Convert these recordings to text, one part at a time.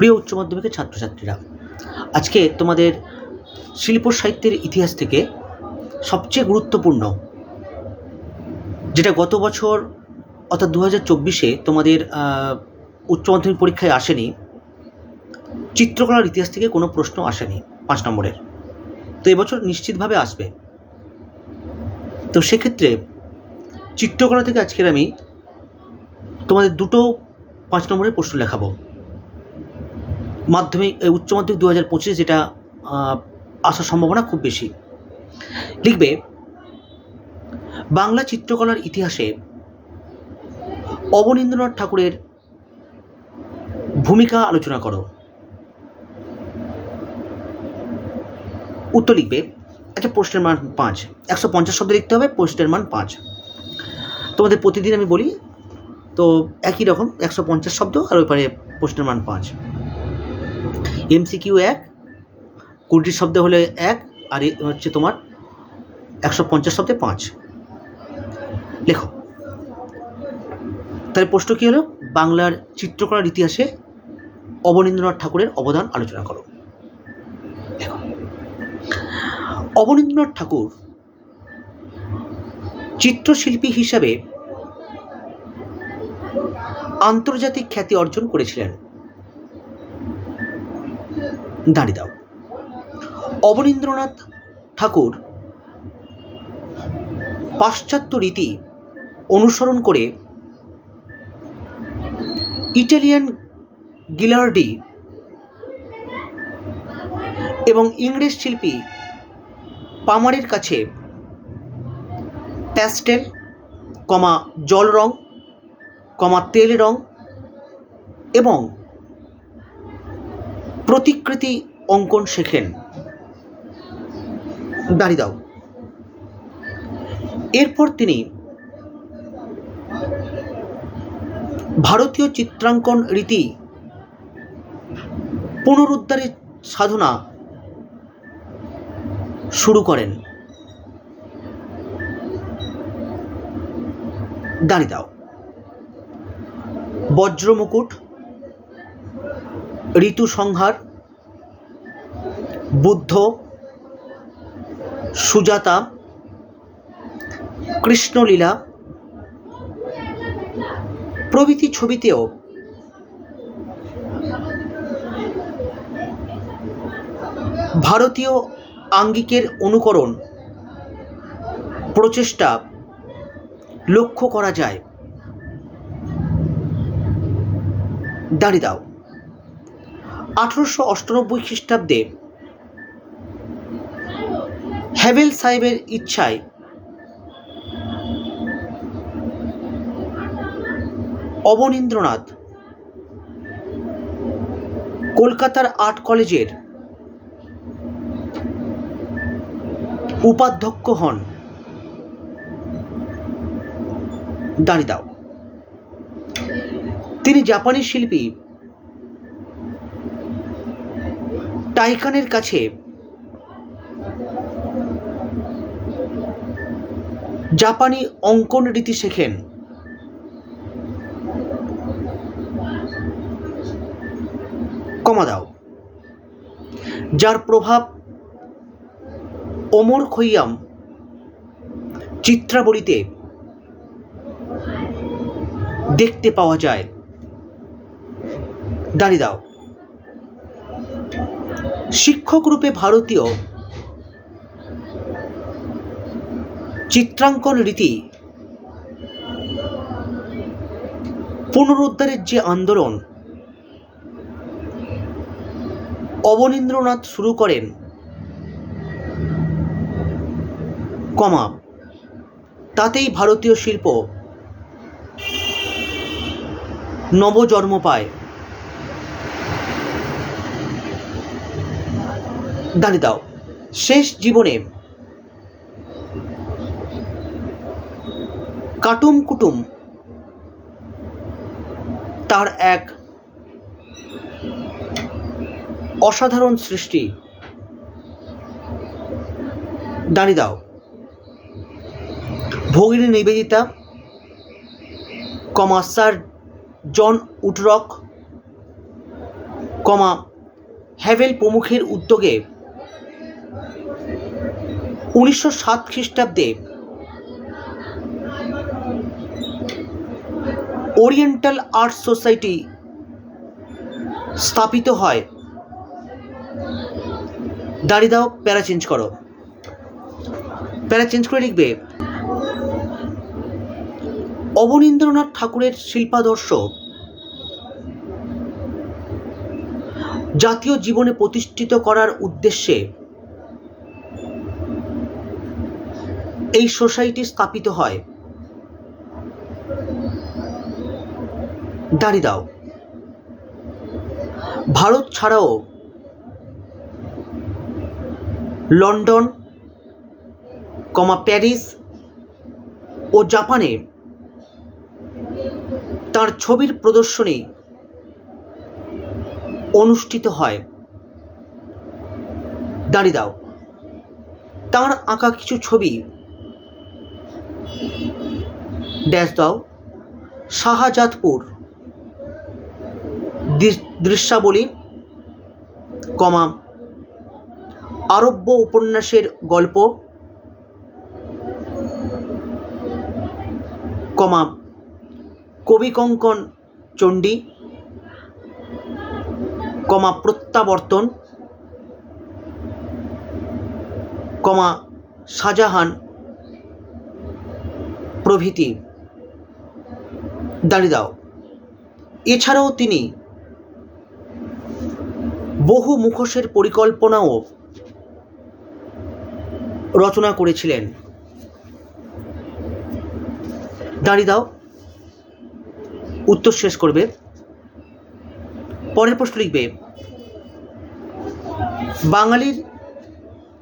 প্রিয় উচ্চ মাধ্যমিকের ছাত্রছাত্রীরা, আজকে তোমাদের শিল্প সাহিত্যের ইতিহাস থেকে সবচেয়ে গুরুত্বপূর্ণ, যেটা গত বছর অর্থাৎ দু হাজার চব্বিশে তোমাদের উচ্চ মাধ্যমিক পরীক্ষায় আসেনি, চিত্রকলার ইতিহাস থেকে কোনো প্রশ্ন আসেনি পাঁচ নম্বরের। তো এবছর নিশ্চিতভাবে আসবে। তো সেক্ষেত্রে চিত্রকলা থেকে আজকের আমি তোমাদের দুটো পাঁচ নম্বরের প্রশ্ন লেখাবো। মাধ্যমিক উচ্চ মাধ্যমিক দু হাজার পঁচিশ যেটা আসার সম্ভাবনা খুব বেশি। লিখবে, বাংলা চিত্রকলার ইতিহাসে অবনীন্দ্রনাথ ঠাকুরের ভূমিকা আলোচনা করো। উত্তর লিখবে একটা প্রশ্নের মান পাঁচ। একশো পঞ্চাশ শব্দ লিখতে হবে, প্রশ্নের মান পাঁচ। তোমাদের প্রতিদিন আমি বলি, তো একই রকম, একশো পঞ্চাশ শব্দ আর ওই পারে প্রশ্নের মান পাঁচ। এমসিকিউ এক কুড়িটি শব্দ হলে এক, আর হচ্ছে তোমার একশো পঞ্চাশ শব্দে পাঁচ। লেখো। তাহলে প্রশ্ন কী হলো? বাংলার চিত্রকলার ইতিহাসে অবনীন্দ্রনাথ ঠাকুরের অবদান আলোচনা করো। অবনীন্দ্রনাথ ঠাকুর চিত্রশিল্পী হিসাবে আন্তর্জাতিক খ্যাতি অর্জন করেছিলেন। দাঁড়িয়ে দাও। অবনীন্দ্রনাথ ঠাকুর পাশ্চাত্য রীতি অনুসরণ করে ইটালিয়ান গিলার্ডি এবং ইংরেজ শিল্পী পামারের কাছে প্যাস্টেল, কমা জল রং, কমা তেল রং এবং প্রতিকৃতি অঙ্কন শেখেন। দাঁড়িয়ে দাও। এরপর তিনি ভারতীয় চিত্রাঙ্কন রীতি পুনরুদ্ধারের সাধনা শুরু করেন। দাঁড়িয়ে দাও। বজ্রমুকুট ঋতু সংহার, বুদ্ধ, সুজাতা, কৃষ্ণলীলা, প্রভৃতি ছবিতেও ভারতীয় আঙ্গিকের অনুকরণ প্রচেষ্টা লক্ষ্য করা যায়। দাঁড়িয়ে দাও। আঠারোশো অষ্টানব্বই খ্রিস্টাব্দে হ্যাভেল সাহেবের ইচ্ছায় অবনীন্দ্রনাথ কলকাতার আর্ট কলেজের উপাধ্যক্ষ হন দাঁড়িয়ে দাও তিনি জাপানি শিল্পী টাইকানের কাছে। জাপানি অঙ্কন রীতি শেখেন। কমা দাও। যার প্রভাব ওমর খৈয়াম চিত্রাবলীতে দেখতে পাওয়া যায়। দাঁড়িয়ে দাও। শিক্ষক রূপে ভারতীয়। চিত্রাঙ্কন রীতি। পুনরুদ্ধারের যে আন্দোলন। অবনীন্দ্রনাথ শুরু করেন। কমা। তাতেই ভারতীয় শিল্প নবজন্ম পায়। দাঁড়িয়ে দাও। শেষ জীবনে কাটুম কুটুম তার এক অসাধারণ সৃষ্টি। দাঁড়িয়ে দাও। Bhagini Nivedita, comma sir John Woodroffe, comma Havell প্রমুখের উদ্যোগে উনিশশো সাত খ্রিস্টাব্দে ওরিয়েন্টাল আর্ট সোসাইটি স্থাপিত হয়। দাঁড়িয়ে দাও, প্যারা চেঞ্জ করো। প্যারা চেঞ্জ করে লিখবে, অবনীন্দ্রনাথ ঠাকুরের শিল্পাদর্শ জাতীয় জীবনে প্রতিষ্ঠিত করার উদ্দেশ্যে এই সোসাইটি স্থাপিত হয়। দাঁড়িয়ে দাও। ভারত ছাড়াও লন্ডন, কমা প্যারিস ও জাপানে তার ছবির প্রদর্শনী অনুষ্ঠিত হয়। দাঁড়িয়ে দাও। তার আঁকা কিছু ছবি ড্যাশ দাও শাহজাদপুর দৃশ্যাবলী, কমা, আরব্য উপন্যাসের গল্প, কমা কবি কঙ্কন চণ্ডী, কমা, প্রত্যাবর্তন, কমা, শাহজাহান প্রভৃতি। দাঁড়িয়ে দাও। এছাড়াও তিনি বহু মুখোশের পরিকল্পনাও রচনা করেছিলেন। দাঁড়িয়ে দাও। উত্তর শেষ করবে। পরের প্রশ্ন লিখবে, বাঙালির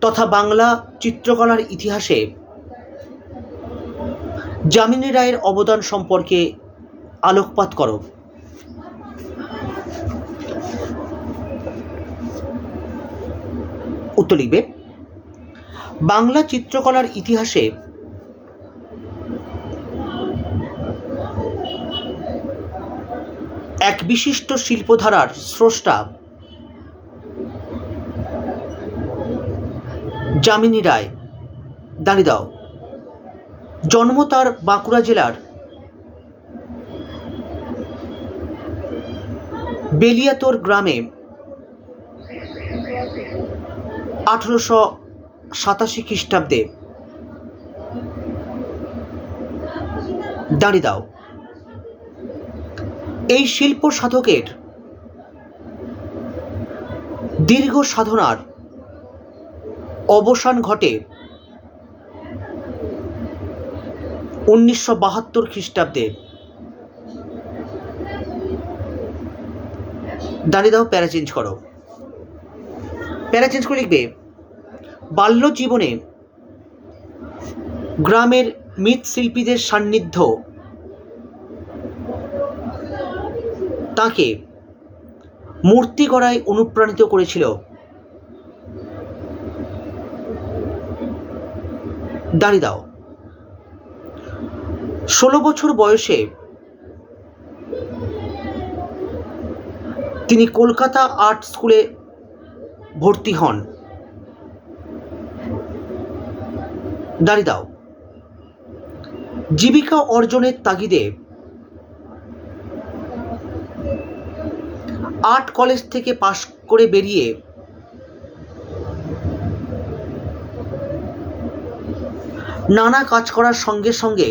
তথা বাংলা চিত্রকলার ইতিহাসে যামিনী রায়ের অবদান সম্পর্কে আলোকপাত করো। উত্তর লিখবে, বাংলা চিত্রকলার ইতিহাসে এক বিশিষ্ট শিল্পধারার স্রষ্টা যামিনী রায়। দাঁড়িয়ে দাও। জন্ম তার বাঁকুড়া জেলার বেলিয়াতোর গ্রামে আঠেরোশো সাতাশি খ্রিস্টাব্দে দাঁড়িয়ে দাও। এই শিল্প সাধকের দীর্ঘ সাধনার অবসান ঘটে উনিশশো বাহাত্তর খ্রিস্টাব্দে। দাঁড়িয়ে দাও, প্যারা চেঞ্জ করো। প্যারা চেঞ্জ করে লিখবে, বাল্য জীবনে গ্রামের মৃৎশিল্পীদের সান্নিধ্য। তাকে মূর্তি গড়ায় অনুপ্রাণিত করেছিল। দাঁড়িয়ে দাও। ষোলো বছর বয়সে তিনি কলকাতা আর্ট স্কুলে ভর্তি হন। দাঁড়িয়ে দাও। জীবিকা অর্জনের তাগিদে আর্ট কলেজ থেকে পাশ করে বেরিয়ে নানা কাজ করার সঙ্গে সঙ্গে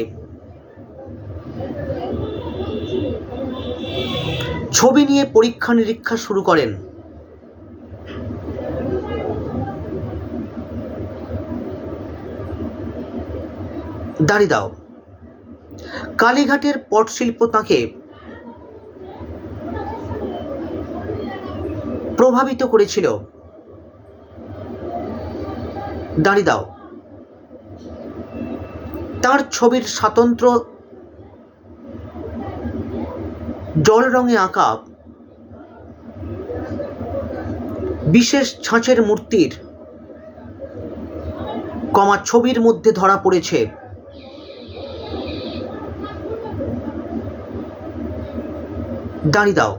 ছবি নিয়ে পরীক্ষা নিরীক্ষা শুরু করেন। দাঁড়িয়ে দাও কালীঘাটের পটশিল্প তাঁকে প্রভাবিত করেছিল। দাঁড়িয়ে দাও তার ছবির স্বাতন্ত্র জল রঙে আঁকা বিশেষ ছাঁচের মূর্তির কমা ছবির মধ্যে ধরা পড়েছে। দাঁড়িয়ে দাও।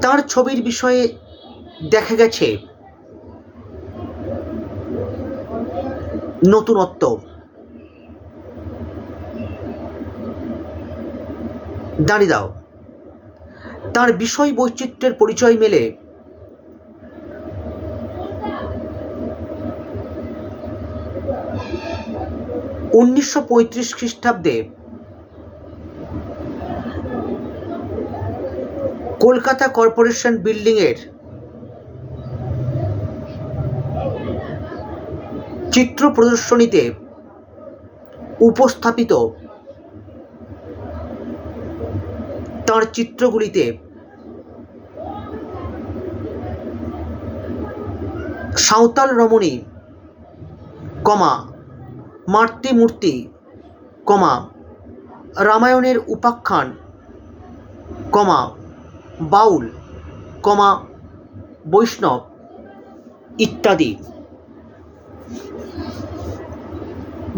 তার ছবির বিষয়ে দেখা গেছে। নতুনত্ব। দাঁড়িয়ে দাও। তার বিষয় বৈচিত্র্যের পরিচয় মেলে। উনিশশো পঁয়ত্রিশ খ্রিস্টাব্দে কলকাতা কর্পোরেশন বিল্ডিংয়ের চিত্র প্রদর্শনীতে উপস্থাপিত তার চিত্রগুলিতে সাঁওতাল রমণী, কমা মাতৃমূর্তি কমা, রামায়ণের উপাখ্যান, কমা, বাউল, কমা, বৈষ্ণব ইত্যাদি।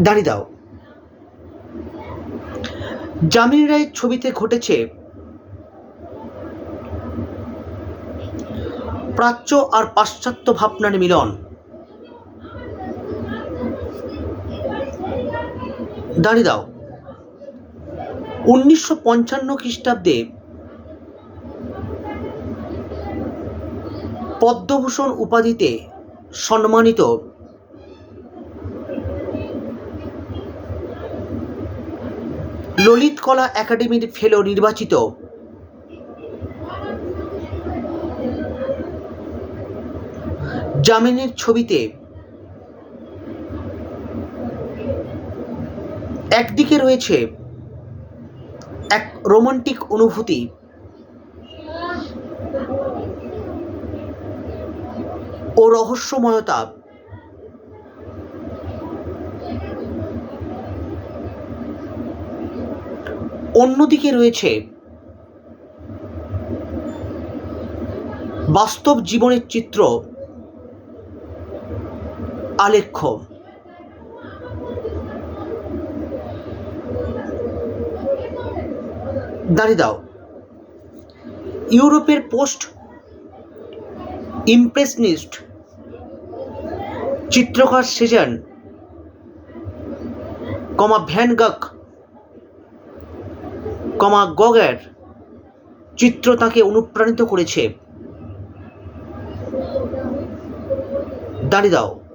দাঁড়িয়ে দাও। জামিন রায়ের ছবিতে ঘটেছে প্রাচ্য আর পাশ্চাত্য ভাবনার মিলন। দাঁড়িয়ে দাও। উনিশশো পঞ্চান্ন খ্রিস্টাব্দে পদ্মভূষণ উপাধিতে সম্মানিত ললিত কলা একাডেমির ফেলো নির্বাচিত জামিনের ছবিতে একদিকে রয়েছে এক রোমান্টিক অনুভূতি। ও রহস্যময়তা। অন্যদিকে রয়েছে বাস্তব জীবনের চিত্র। আলেখ্য। দাঁড়িয়ে দাও। ইউরোপের post impressionist চিত্রকার Cezanne, comma van Gogh comma গগের চিত্র তাকে অনুপ্রাণিত করেছে। দাঁড়িয়ে দাও।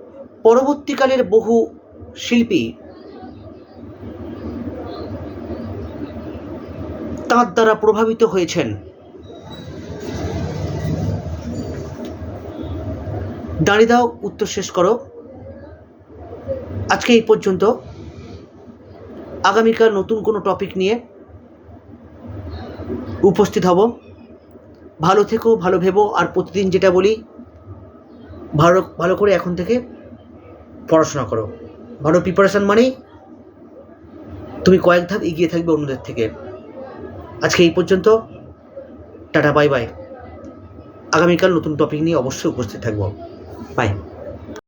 পরবর্তীকালের বহু শিল্পী তাঁর দ্বারা প্রভাবিত হয়েছেন। দাঁড়িয়ে দাও, উত্তর শেষ করো। আজকে এই পর্যন্ত। আগামীকাল নতুন কোনো টপিক নিয়ে উপস্থিত হব। ভালো থেকো, ভালো ভেবো, আর প্রতিদিন যেটা বলি, ভালো ভালো করে এখন থেকে পড়াশোনা করো। ভালো প্রিপারেশান মানেই তুমি কয়েক ধাপ এগিয়ে থাকবে অন্যদের থেকে। আজকে এই পর্যন্ত। টাটা বাই বাই আগামীকাল নতুন টপিক নিয়ে অবশ্যই উপস্থিত থাকব। বাই